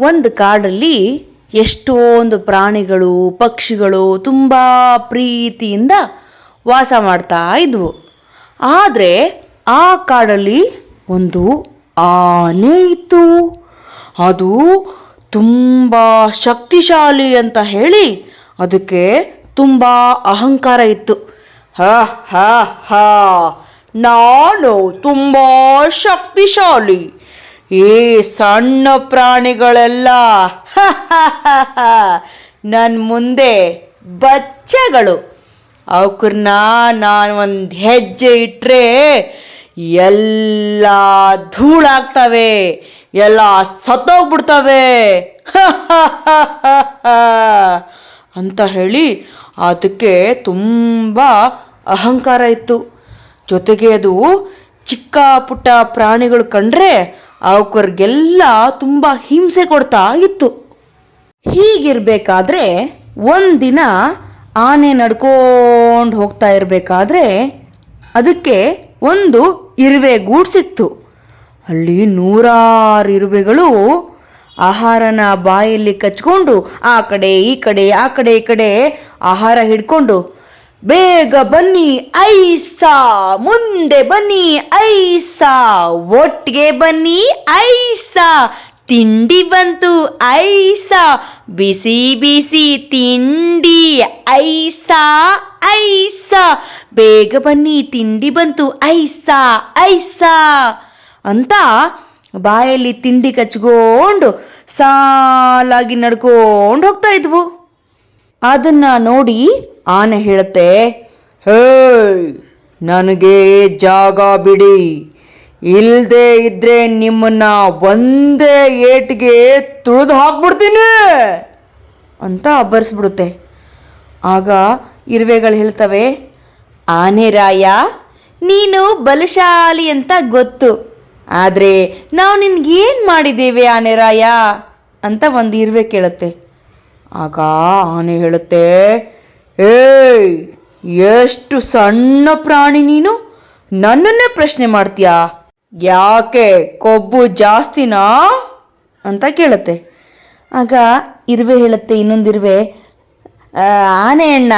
ಒಂದು ಕಾಡಲ್ಲಿ ಎಷ್ಟೊಂದು ಪ್ರಾಣಿಗಳು, ಪಕ್ಷಿಗಳು ತುಂಬ ಪ್ರೀತಿಯಿಂದ ವಾಸ ಮಾಡ್ತಾ ಇದ್ವು. ಆದರೆ ಆ ಕಾಡಲ್ಲಿ ಒಂದು ಆನೆ ಇತ್ತು. ಅದು ತುಂಬ ಶಕ್ತಿಶಾಲಿ ಅಂತ ಹೇಳಿ ಅದಕ್ಕೆ ತುಂಬ ಅಹಂಕಾರ ಇತ್ತು. ಹ ಹ ಹ. ನಾನು ತುಂಬ ಶಕ್ತಿಶಾಲಿ. ಈ ಸಣ್ಣ ಪ್ರಾಣಿಗಳೆಲ್ಲ ನನ್ನ ಮುಂದೆ ಬಚ್ಚಗಳು. ಅವಕ್ರನ್ನ ನಾನು ಒಂದು ಹೆಜ್ಜೆ ಇಟ್ಟರೆ ಎಲ್ಲ ಧೂಳಾಗ್ತವೆ, ಎಲ್ಲ ಸತ್ತೋಗ್ಬಿಡ್ತವೆ. ಅಂತ ಹೇಳಿ ಅದಕ್ಕೆ ತುಂಬ ಅಹಂಕಾರ ಇತ್ತು. ಜೊತೆಗೆ ಅದು ಚಿಕ್ಕ ಪುಟ್ಟ ಪ್ರಾಣಿಗಳು ಕಂಡ್ರೆ ಅವಕ್ರಿಗೆಲ್ಲ ತುಂಬ ಹಿಂಸೆ ಕೊಡ್ತಾ ಇತ್ತು. ಹೀಗಿರ್ಬೇಕಾದ್ರೆ ಒಂದಿನ ಆನೆ ನಡ್ಕೊಂಡು ಹೋಗ್ತಾ ಇರಬೇಕಾದ್ರೆ ಅದಕ್ಕೆ ಒಂದು ಇರುವೆ ಗೂಡು ಸಿಕ್ತು. ಅಲ್ಲಿ ನೂರಾರು ಇರುವೆಗಳು ಆಹಾರನ ಬಾಯಲ್ಲಿ ಕಚ್ಕೊಂಡು ಆ ಕಡೆ ಈ ಕಡೆ ಆ ಕಡೆ ಈ ಕಡೆ ಆಹಾರ ಹಿಡ್ಕೊಂಡು ಬೇಗ ಬನ್ನಿ, ಐಸಾ. ಮುಂದೆ ಬನ್ನಿ, ಐಸಾ. ಒಟ್ಟಿಗೆ ಬನ್ನಿ, ಐಸಾ. ತಿಂಡಿ ಬಂತು, ಐಸಾ. ಬಿಸಿ ಬಿಸಿ ತಿಂಡಿ, ಐಸಾ ಐಸಾ. ಬೇಗ ಬನ್ನಿ, ತಿಂಡಿ ಬಂತು, ಐಸಾ ಐಸಾ. ಅಂತ ಬಾಯಲ್ಲಿ ತಿಂಡಿ ಕಚ್ಕೊಂಡು, ಸಾಲಾಗಿ ನಡ್ಕೊಂಡು ಹೋಗ್ತಾ ಇದ್ವು. ಅದನ್ನ ನೋಡಿ ಆನೆ ಹೇಳುತ್ತೆ ಹೇ ನನಗೆ ಜಾಗ ಬಿಡಿ. ಇಲ್ಲದೆ ಇದ್ರೆ ನಿಮ್ಮನ್ನ ಒಂದೇ ಏಟಿಗೆ ತುಳಿದು ಹಾಕ್ಬಿಡ್ತೀನಿ ಅಂತ ಅಬ್ಬರಿಸ್ಬಿಡುತ್ತೆ. ಆಗ ಇರುವೆಗಳು ಹೇಳ್ತವೆ, ಆನೆ ರಾಯ, ನೀನು ಬಲಶಾಲಿ ಅಂತ ಗೊತ್ತು. ಆದರೆ ನಾವು ನಿನ್ಗೇನು ಮಾಡಿದ್ದೇವೆ ಆನೆ ರಾಯ? ಅಂತ ಒಂದು ಇರುವೆ ಕೇಳುತ್ತೆ. ಆಗ ಆನೆ ಹೇಳುತ್ತೆ ಏಯ್ ಎಷ್ಟು ಸಣ್ಣ ಪ್ರಾಣಿ ನೀನು? ನನ್ನನ್ನೇ ಪ್ರಶ್ನೆ ಮಾಡ್ತೀಯಾ? ಯಾಕೆ ಕೊಬ್ಬು ಜಾಸ್ತಿನಾ? ಅಂತ ಕೇಳುತ್ತೆ. ಆಗ ಇರುವೆ ಹೇಳುತ್ತೆ ಇನ್ನೊಂದಿರುವೆ "ಆ, ಆನೆ ಅಣ್ಣ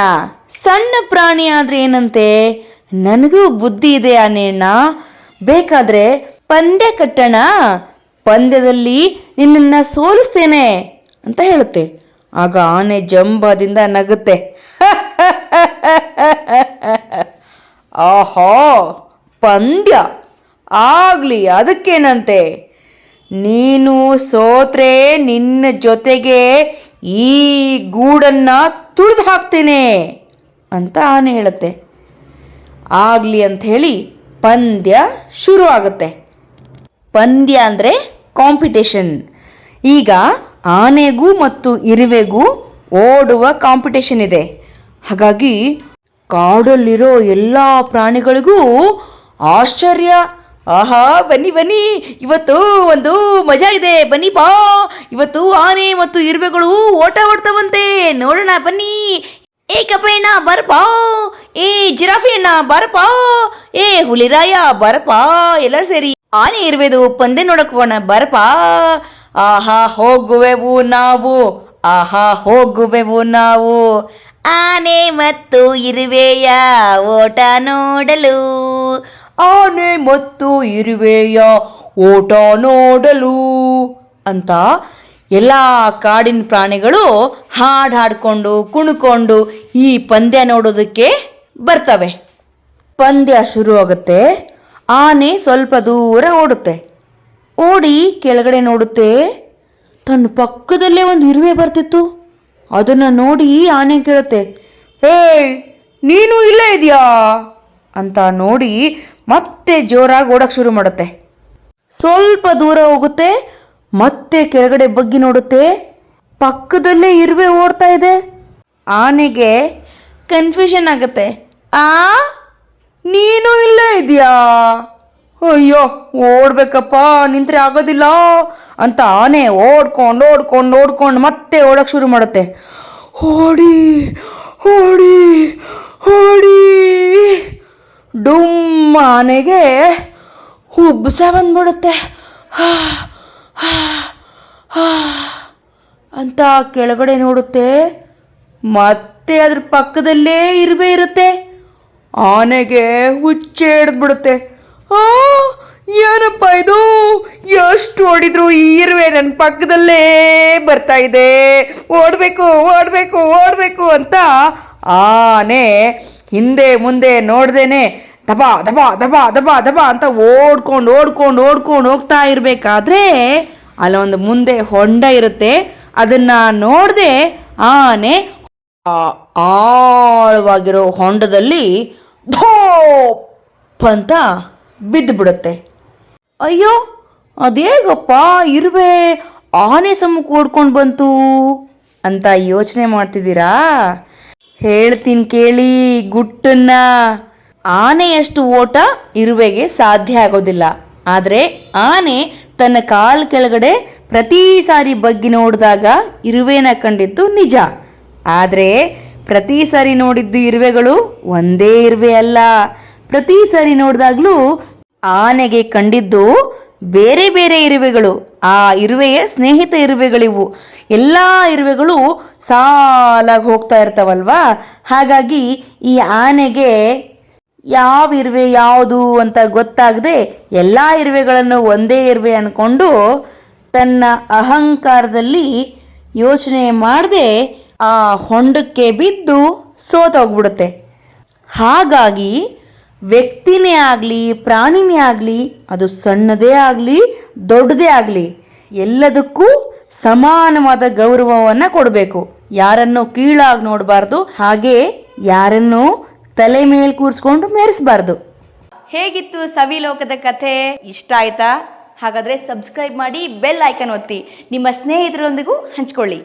ಸಣ್ಣ ಪ್ರಾಣಿ ಆದರೆ ಏನಂತೆ? ನನಗೂ ಬುದ್ಧಿ ಇದೆ ಆನೆ ಅಣ್ಣ ಬೇಕಾದರೆ ಪಂದ್ಯ ಕಟ್ಟೋಣ. ಪಂದ್ಯದಲ್ಲಿ ನಿನ್ನನ್ನು ಸೋಲಿಸ್ತೇನೆ ಅಂತ ಹೇಳುತ್ತೆ. ಆಗ ಆನೆ ಜಂಬದಿಂದ ನಗುತ್ತೆ. ಆಹಾ, ಪಂದ್ಯ. ಆಗ್ಲಿ, ಅದಕ್ಕೇನಂತೆ? ನೀನು ಸೋತ್ರೆ ನಿನ್ನ ಜೊತೆಗೆ ಈ ಗೂಡನ್ನ ತುಳಿದು ಹಾಕ್ತೇನೆ ಅಂತ ಆನೆ ಹೇಳುತ್ತೆ. ಆಗಲಿ ಹೇಳಿ ಪಂದ್ಯ ಶುರು ಆಗುತ್ತೆ ಪಂದ್ಯ ಅಂದರೆ ಕಾಂಪಿಟೇಷನ್. ಈಗ ಆನೆಗೂ ಮತ್ತು ಇರುವೆಗೂ ಓಡುವ ಕಾಂಪಿಟೇಷನ್ ಇದೆ. ಹಾಗಾಗಿ ಕಾಡಲ್ಲಿರೋ ಎಲ್ಲ ಪ್ರಾಣಿಗಳಿಗೂ ಆಶ್ಚರ್ಯ. ಆಹಾ, ಬನ್ನಿ ಬನ್ನಿ, ಇವತ್ತು ಒಂದು ಮಜಾ ಇದೆ. ಬನ್ನಿ ಬಾ. ಇವತ್ತು ಆನೆ ಮತ್ತು ಇರುವೆಗಳು ಓಟ ಓಡ್ತವಂತೆ ನೋಡೋಣ, ಬನ್ನಿ. ಏ, ಕಪ್ಪಣ್ಣ ಬರಪಾ ಏ, ಜಿರಾಫಿ ಅಣ್ಣ ಬರಪಾ ಏ, ಹುಲಿರಾಯ ಬರಪಾ ಎಲ್ಲರೂ ಸೇರಿ ಆನೆ, ಇರುವೆದು ಪಂದೆ ನೋಡಕ್ ಹೋಗೋಣ ಬರಪಾ ಆಹಾ, ಹೋಗುವೆವು ನಾವು. ಆಹಾ, ಹೋಗುವೆವು ನಾವು. ಆನೆ ಮತ್ತು ಇರುವೆಯ ಓಟ ನೋಡಲು. ಆನೆ ಮತ್ತು ಇರುವೆಯ ಓಟ ನೋಡಲು. ಅಂತ ಎಲ್ಲ ಕಾಡಿನ ಪ್ರಾಣಿಗಳು ಹಾಡು ಹಾಡ್ಕೊಂಡು, ಕುಣ್ಕೊಂಡು ಈ ಪಂದ್ಯ ನೋಡೋದಕ್ಕೆ ಬರ್ತವೆ. ಪಂದ್ಯ ಶುರು ಆಗುತ್ತೆ ಆನೆ ಸ್ವಲ್ಪ ದೂರ ಓಡುತ್ತೆ. ಓಡಿ ಕೆಳಗಡೆ ನೋಡುತ್ತೆ. ತನ್ನ ಪಕ್ಕದಲ್ಲೇ ಒಂದು ಇರುವೆ ಬರ್ತಿತ್ತು. ಅದನ್ನು ನೋಡಿ ಆನೆ ಕೇಳುತ್ತೆ, ಹೇ, ನೀನು ಇಲ್ಲೇ ಇದೆಯಾ? ಅಂತ ನೋಡಿ ಮತ್ತೆ ಜೋರಾಗಿ ಓಡಕ್ಕೆ ಶುರು ಮಾಡುತ್ತೆ. ಸ್ವಲ್ಪ ದೂರ ಹೋಗುತ್ತೆ, ಮತ್ತೆ ಕೆಳಗಡೆ ಬಗ್ಗಿ ನೋಡುತ್ತೆ, ಪಕ್ಕದಲ್ಲೇ ಇರುವೆ ಓಡ್ತಾ ಇದೆ. ಆನೆಗೆ ಕನ್ಫ್ಯೂಷನ್ ಆಗುತ್ತೆ, ಆ, ನೀನು ಇಲ್ಲೇ ಇದೆಯಾ? ಅಯ್ಯೋ, ಓಡ್ಬೇಕಪ್ಪ, ನಿಂತ್ರೆ ಆಗೋದಿಲ್ಲ ಅಂತ ಆನೆ ಓಡ್ಕೊಂಡು ಓಡ್ಕೊಂಡು ಓಡ್ಕೊಂಡು ಮತ್ತೆ ಓಡಕ್ಕೆ ಶುರು ಮಾಡುತ್ತೆ. ಓಡಿ ಓಡಿ ಓಡಿ. ಡುಮ್ ಆನೆಗೆ ಉಬ್ಬಸ ಬಂದ್ಬಿಡುತ್ತೆ. ಅಂತ ಕೆಳಗಡೆ ನೋಡುತ್ತೆ. ಮತ್ತೆ ಅದ್ರ ಪಕ್ಕದಲ್ಲೇ ಇರುವೆ ಇರುತ್ತೆ. ಆನೆಗೆ ಹುಚ್ಚೆ ಹಿಡ್ದ್ಬಿಡುತ್ತೆ ಏನಪ್ಪ ಇದು? ಎಷ್ಟು ಓಡಿದ್ರು ಇರುವೆ ನನ್ನ ಪಕ್ಕದಲ್ಲೇ ಬರ್ತಾ ಇದೆ. ಓಡಬೇಕು ಓಡಬೇಕು ಓಡಬೇಕು ಅಂತ ಆನೆ ಹಿಂದೆ ಮುಂದೆ ನೋಡ್ದೇನೆ ದಬಾ ದಬಾ ದಬಾ ದಬಾ ದಬಾ ಅಂತ ಓಡ್ಕೊಂಡು ಓಡ್ಕೊಂಡು ಓಡ್ಕೊಂಡು ಹೋಗ್ತಾ ಇರಬೇಕಾದ್ರೆ ಅಲ್ಲೊಂದು ಮುಂದೆ ಹೊಂಡ ಇರುತ್ತೆ. ಅದನ್ನ ನೋಡದೆ ಆನೆ ಆಳವಾಗಿರೋ ಹೊಂಡದಲ್ಲಿ ಧೋಪ್ ಅಂತ ಬಿದ್ದು ಬಿಡುತ್ತೆ ಅಯ್ಯೋ, ಅದೇಗಪ್ಪ, ಇರುವೆ ಆನೆ ಸಮಕ್ಕೆ ಓಡ್ಕೊಂಡು ಬಂತು ಅಂತ ಯೋಚನೆ ಮಾಡ್ತಿದ್ದೀರಾ? ಹೇಳ್ತೀನಿ ಕೇಳಿ, ಗುಟ್ಟನ್ನ. ಆನೆಯಷ್ಟು ಓಟ ಇರುವೆಗೆ ಸಾಧ್ಯ ಆಗೋದಿಲ್ಲ. ಆದರೆ ಆನೆ ತನ್ನ ಕಾಲು ಕೆಳಗಡೆ ಪ್ರತಿ ಸಾರಿ ಬಗ್ಗಿ ನೋಡಿದಾಗ ಇರುವೆನ ಕಂಡಿದ್ದು ನಿಜ. ಆದರೆ ಪ್ರತಿ ಸಾರಿ ನೋಡಿದ್ದು ಇರುವೆಗಳು ಒಂದೇ ಇರುವೆ ಅಲ್ಲ. ಪ್ರತಿ ಸಾರಿ ನೋಡಿದಾಗಲೂ ಆನೆಗೆ ಕಂಡಿದ್ದು ಬೇರೆ ಬೇರೆ ಇರುವೆಗಳು. ಆ ಇರುವೆಯ ಸ್ನೇಹಿತ ಇರುವೆಗಳಿವು. ಎಲ್ಲ ಇರುವೆಗಳು ಸಾಲಾಗಿ ಹೋಗ್ತಾ ಇರ್ತಾವಲ್ವಾ? ಹಾಗಾಗಿ ಈ ಆನೆಗೆ ಯಾವ ಇರುವೆ ಯಾವುದು ಅಂತ ಗೊತ್ತಾಗದೆ ಎಲ್ಲ ಇರುವೆಗಳನ್ನು ಒಂದೇ ಇರುವೆ ಅಂದ್ಕೊಂಡು ತನ್ನ ಅಹಂಕಾರದಲ್ಲಿ ಯೋಚನೆ ಮಾಡದೆ ಆ ಹೊಂಡಕ್ಕೆ ಬಿದ್ದು ಸೋತೋಗ್ಬಿಡುತ್ತೆ. ಹಾಗಾಗಿ ವ್ಯಕ್ತಿನೇ ಆಗಲಿ, ಪ್ರಾಣಿನೇ ಆಗಲಿ, ಅದು ಸಣ್ಣದೇ ಆಗಲಿ, ದೊಡ್ಡದೇ ಆಗಲಿ, ಎಲ್ಲದಕ್ಕೂ ಸಮಾನವಾದ ಗೌರವವನ್ನು ಕೊಡಬೇಕು. ಯಾರನ್ನು ಕೀಳಾಗಿ ನೋಡಬಾರ್ದು, ಹಾಗೆ ಯಾರನ್ನು ತಲೆ ಮೇಲೆ ಕೂರಿಸ್ಕೊಂಡು ಮೆರೆಸಬಾರ್ದು. ಹೇಗಿತ್ತು ಸವಿಲೋಕದ ಕಥೆ? ಇಷ್ಟ ಆಯ್ತಾ? ಹಾಗಾದರೆ ಸಬ್ಸ್ಕ್ರೈಬ್ ಮಾಡಿ ಬೆಲ್ ಐಕನ್ ಒತ್ತಿ. ನಿಮ್ಮ ಸ್ನೇಹಿತರೊಂದಿಗೂ ಹಂಚ್ಕೊಳ್ಳಿ.